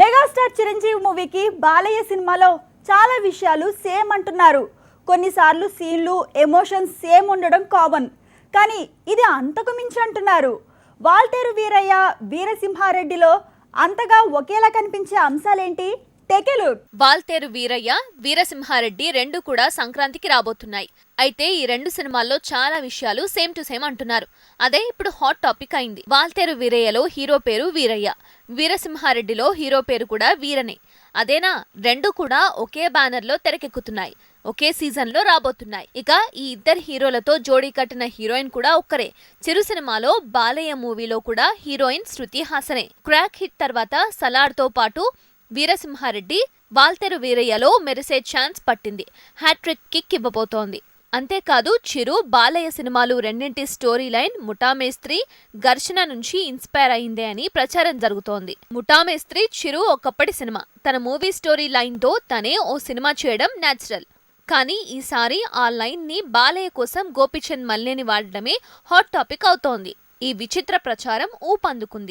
Megastar Chiranjeevi మూవీకి బాలయ్య సినిమాలో చాలా విషయాలు సేమ్ అంటున్నారు. కొన్నిసార్లు సీన్లు ఎమోషన్స్ సేమ్ ఉండడం కామన్. కానీ ఇది అంతకు మించి అంటున్నారు. వాల్టేరు వీరయ్య వీరసింహారెడ్డిలో అంతగా ఒకేలా కనిపించే అంశాలేంటి? టెకెలుడ్ వాల్తేరు వీరయ్య వీరసింహారెడ్డి రెండు కూడా సంక్రాంతికి రాబోతున్నాయి. అయితే ఈ రెండు సినిమాల్లో చాలా విషయాలు సేమ్ టు సేమ్ అంటున్నారు. అదే ఇప్పుడు హాట్ టాపిక్ అయింది. వాల్తేరు వీరయ్యలో హీరో పేరు వీరయ్య. వీరసింహారెడ్డిలో హీరో పేరు కూడా వీరనే. అదేనా? రెండు కూడా ఒకే బ్యానర్లో తెరకెక్కుతున్నాయి. ఒకే సీజన్లో రాబోతున్నాయి. ఇక ఈ ఇద్దరు హీరోలతో జోడీ కట్టిన హీరోయిన్ కూడా ఒక్కరే. చిరు సినిమాలో బాలయ్య మూవీలో కూడా హీరోయిన్ శృతి హాసనే. క్రాక్ హిట్ తర్వాత సలార్తో పాటు వీరసింహారెడ్డి వాల్తెరు వీరయ్యలో మెరిసే ఛాన్స్ పట్టింది. హ్యాట్రిక్ కిక్ ఇవ్వబోతోంది. అంతేకాదు చిరు బాలయ్య సినిమాలు రెండింటి స్టోరీ లైన్ ముఠామేస్త్రి ఘర్షణ నుంచి ఇన్స్పైర్ అయిందే అని ప్రచారం జరుగుతోంది. ముఠామేస్త్రి చిరు ఒకప్పటి సినిమా. తన మూవీ స్టోరీ లైన్తో తనే ఓ సినిమా చేయడం న్యాచురల్ కానీ ఈసారి ఆ లైన్ని బాలయ్య కోసం గోపిచంద్ మల్లేని వాడడమే హాట్ టాపిక్ అవుతోంది. ఈ విచిత్ర ప్రచారం ఊపందుకుంది.